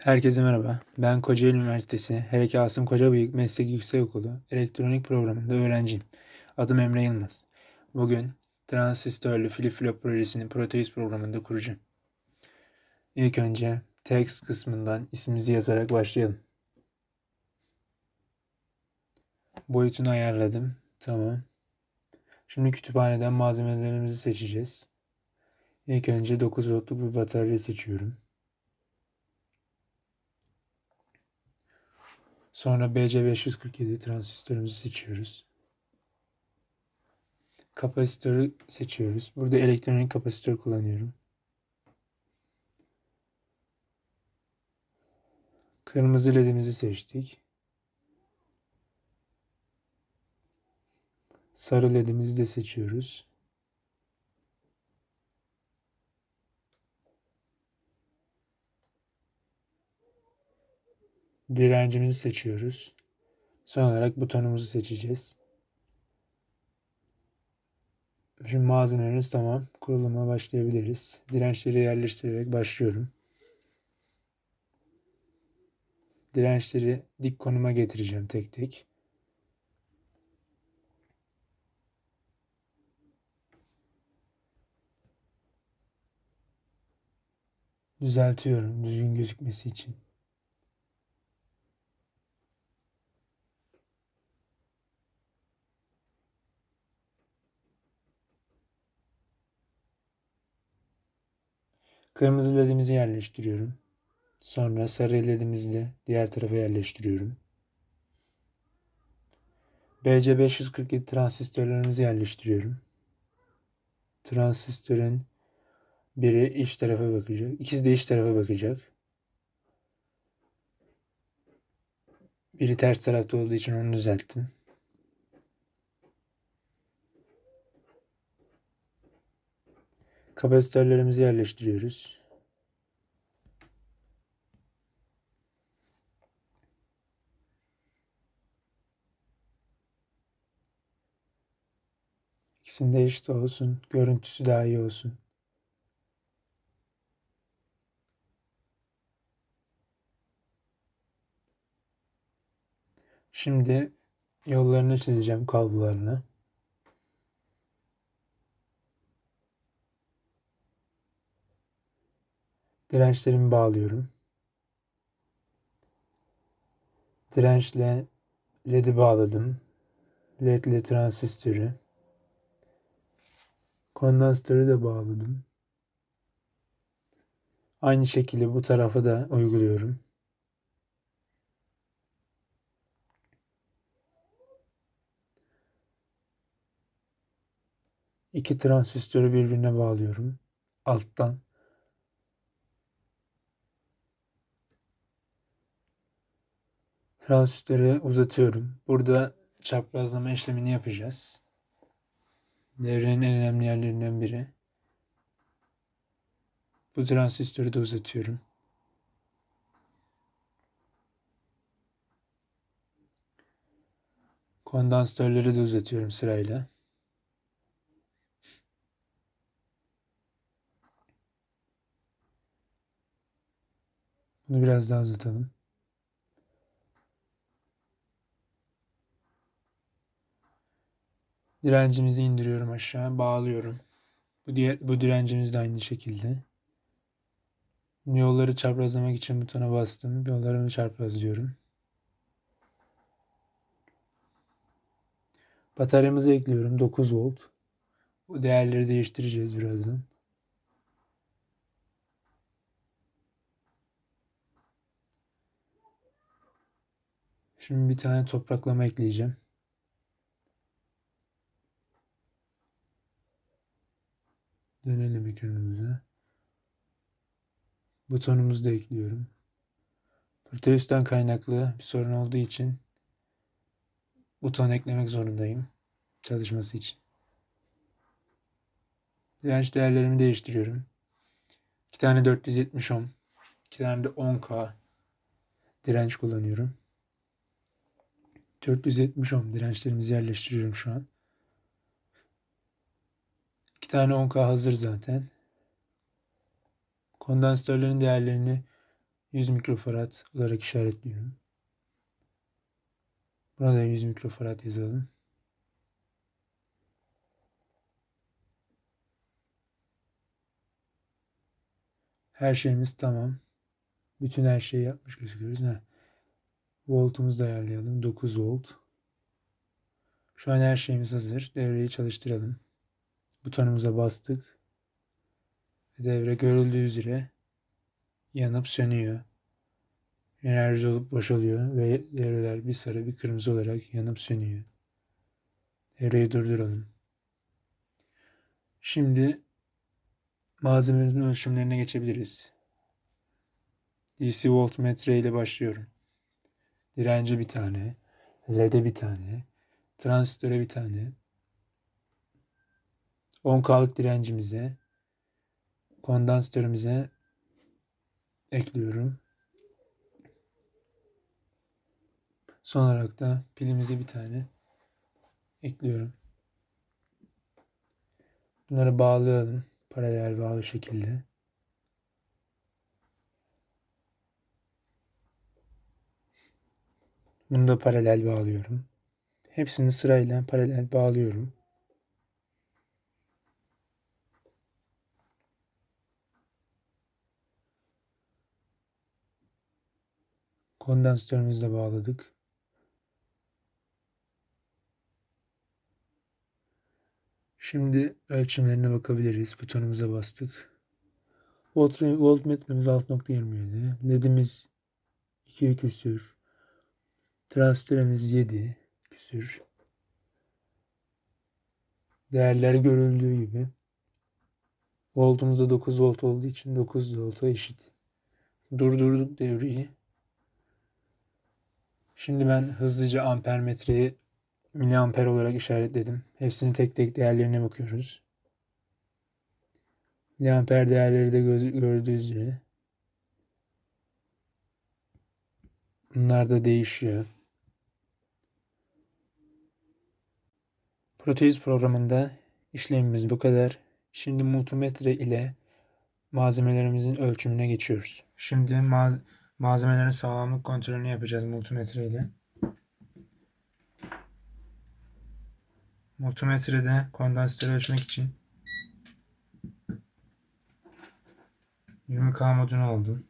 Herkese merhaba. Ben Kocaeli Üniversitesi Hereke Asım Kocabıyık Meslek Yüksekokulu elektronik programında öğrenciyim. Adım Emre Yılmaz. Bugün transistörlü flip flop projesini Proteus programında kuracağım. İlk önce text kısmından ismimizi yazarak başlayalım. Boyutunu ayarladım. Tamam. Şimdi kütüphaneden malzemelerimizi seçeceğiz. İlk önce 9 voltluk bir batarya seçiyorum. Sonra BC547 transistörümüzü seçiyoruz. Kapasitörü seçiyoruz. Burada elektronik kapasitör kullanıyorum. Kırmızı ledimizi seçtik. Sarı ledimizi de seçiyoruz. Direncimizi seçiyoruz. Son olarak butonumuzu seçeceğiz. Şimdi malzememiz tamam. Kuruluma başlayabiliriz. Dirençleri yerleştirerek başlıyorum. Dirençleri dik konuma getireceğim tek tek. Düzeltiyorum düzgün gözükmesi için. Kırmızı ledimizi yerleştiriyorum. Sonra sarı ledimizi de diğer tarafa yerleştiriyorum. BC547 transistörlerimizi yerleştiriyorum. Transistörün biri iç tarafa bakacak. İkisi de iç tarafa bakacak. Biri ters tarafta olduğu için onu düzelttim. Kapasitörlerimizi yerleştiriyoruz. İkisinde eşit olsun. Görüntüsü daha iyi olsun. Şimdi yollarını çizeceğim kablolarını. Dirençlerimi bağlıyorum. Dirençle LED'i bağladım. LED ile transistörü. Kondansatörü de bağladım. Aynı şekilde bu tarafa da uyguluyorum. İki transistörü birbirine bağlıyorum. Alttan. Transistörü uzatıyorum. Burada çaprazlama işlemini yapacağız. Devrenin en önemli yerlerinden biri. Bu transistörü de uzatıyorum. Kondansatörleri de uzatıyorum sırayla. Bunu biraz daha uzatalım. Direncimizi indiriyorum aşağı, bağlıyorum. Bu diğer bu direncimiz de aynı şekilde. Yolları çaprazlamak için butona bastım. Yollarımı çaprazlıyorum. Bataryamızı ekliyorum. 9 volt. Bu değerleri değiştireceğiz birazdan. Şimdi bir tane topraklama ekleyeceğim. Dönelim ekranımıza. Butonumuzu da ekliyorum. Proteus'tan kaynaklı bir sorun olduğu için buton eklemek zorundayım çalışması için. Direnç değerlerimi değiştiriyorum. 2 tane 470 ohm, 2 tane de 10K direnç kullanıyorum. 470 ohm dirençlerimizi yerleştiriyorum şu an. 2 tane 10K hazır zaten. Kondansatörlerin değerlerini 100 mikrofarad olarak işaretliyorum. Buna da 100 mikrofarad yazalım. Her şeyimiz tamam. Bütün her şeyi yapmış gözüküyoruz. Ha. Voltumuzu da ayarlayalım. 9 volt. Şu an her şeyimiz hazır. Devreyi çalıştıralım. Butonumuza bastık. Devre görüldüğü üzere yanıp sönüyor. Enerji olup boşalıyor ve devreler bir sarı bir kırmızı olarak yanıp sönüyor. Devreyi durduralım. Şimdi malzememizin ölçümlerine geçebiliriz. DC voltmetre ile başlıyorum. Dirence bir tane, LED'e bir tane, transistöre bir tane, 10K'lık direncimize, kondansatörümüze ekliyorum. Son olarak da pilimize bir tane ekliyorum. Bunları bağlayalım paralel bağlı şekilde. Bunu da paralel bağlıyorum. Hepsini sırayla paralel bağlıyorum. Kondansatörümüzü de bağladık. Şimdi ölçümlerine bakabiliriz. Butonumuza bastık. Volt, voltmetremiz 6.27. LED'imiz 2 küsür. Transistörümüz 7 küsür. Değerler görüldüğü gibi. Voltumuz da 9 volt olduğu için 9 volta eşit. Durdurduk devreyi. Şimdi ben hızlıca ampermetreyi miliamper olarak işaretledim. Hepsini tek tek değerlerine bakıyoruz. Miliamper değerleri de gördüğünüz üzere. Bunlar da değişiyor. Proteus programında işlemimiz bu kadar. Şimdi multimetre ile malzemelerimizin ölçümüne geçiyoruz. Şimdi maz malzemelerin sağlamlık kontrolünü yapacağız multimetre ile. Multimetrede kondansatörü ölçmek için 20K modunu aldım.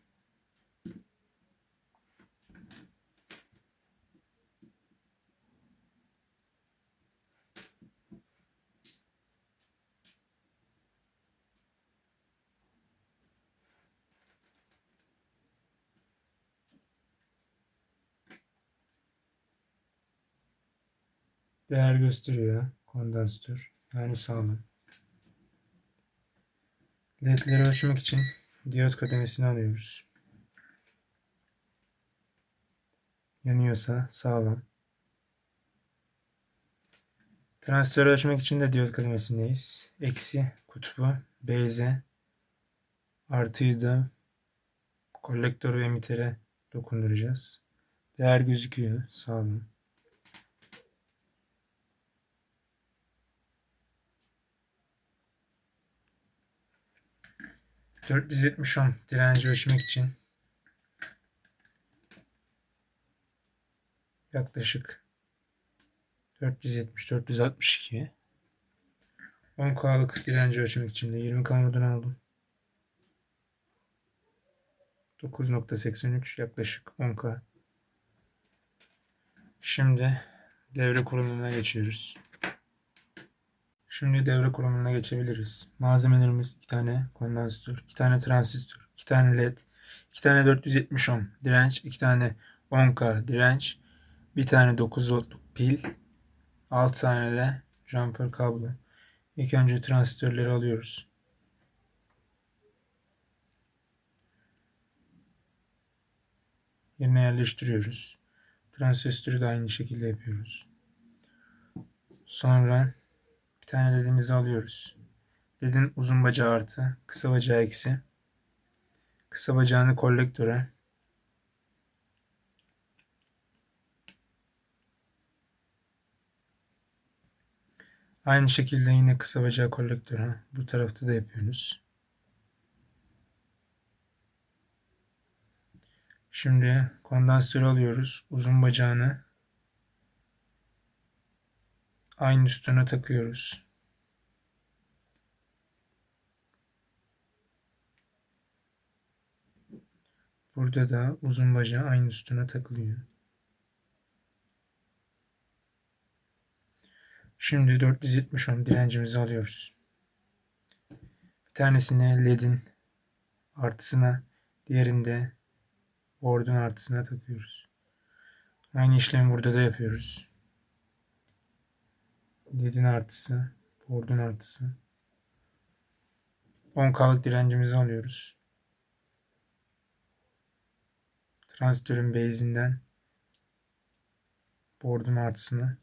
Değer gösteriyor kondansatör. Yani sağlam. LED'leri ölçmek için diyot kademesini alıyoruz. Yanıyorsa sağlam. Transistör ölçmek için de diyot kademesindeyiz. Eksi kutbu, beyze, artıyı da kolektör ve emitere dokunduracağız. Değer gözüküyor. Sağlam. 470 ohm direnci ölçmek için yaklaşık 470 462 10K'lık direnci ölçmek için de 20K modunu aldım. 9.83 yaklaşık 10K. Şimdi devre kurulumuna geçiyoruz. Şimdi devre kurulumuna geçebiliriz. Malzemelerimiz 2 tane kondansatör, 2 tane transistör, 2 tane led, 2 tane 470 ohm direnç, 2 tane 10K direnç, 1 tane 9 voltluk pil, 6 tane de jumper kablo. İlk önce transistörleri alıyoruz. Yerine yerleştiriyoruz. Transistörü de aynı şekilde yapıyoruz. Sonra tane ledimizi alıyoruz. Ledin uzun bacağı artı, kısa bacağı eksi. Kısa bacağını kolektöre, Aynı şekilde yine kısa bacağı kolektöre bu tarafta da yapıyoruz. Şimdi kondansatörü alıyoruz. Uzun bacağını aynı üstüne takıyoruz. Burada da uzun bacağı aynı üstüne takılıyor. Şimdi 470 ohm direncimizi alıyoruz. Bir tanesini ledin artısına, diğerinde board'un artısına takıyoruz. Aynı işlemi burada da yapıyoruz. Ledin artısı, board'un artısı. 10K'lık direncimizi alıyoruz. Transistörün base'inden board'un artısını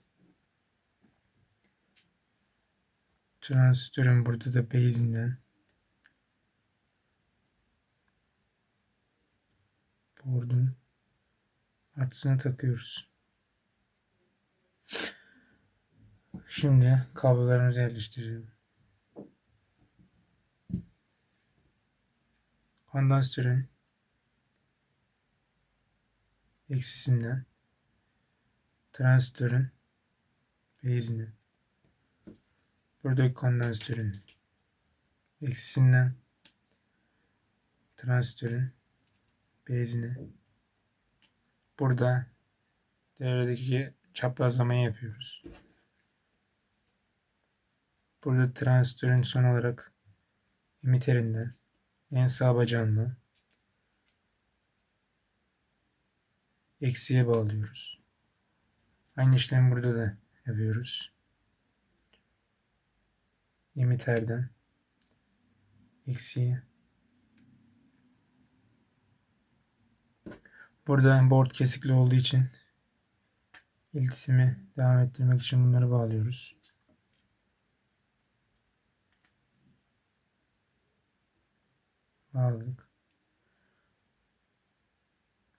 transistörün burada da base'inden board'un artısını takıyoruz. Şimdi kablolarımızı yerleştirelim. Kondansatörün eksisinden transistörün base'ine buradaki kondansatörün eksisinden transistörün base'ine burada devredeki çaprazlamayı yapıyoruz. Burada transistörün son olarak emiterinden en sağ bacağından eksiye bağlıyoruz. Aynı işlemi burada da yapıyoruz. Emiterden eksiye. Burada board kesikli olduğu için iletişimi devam ettirmek için bunları bağlıyoruz. Bağladık.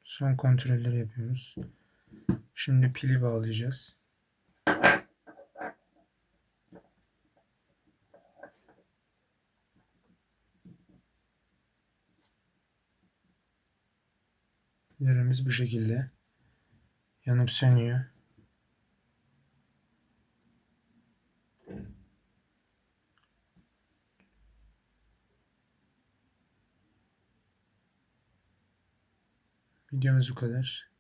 Son kontrolleri yapıyoruz. Şimdi pili bağlayacağız. Yerimiz bu şekilde. Yanıp sönüyor. Videomuz bu kadar.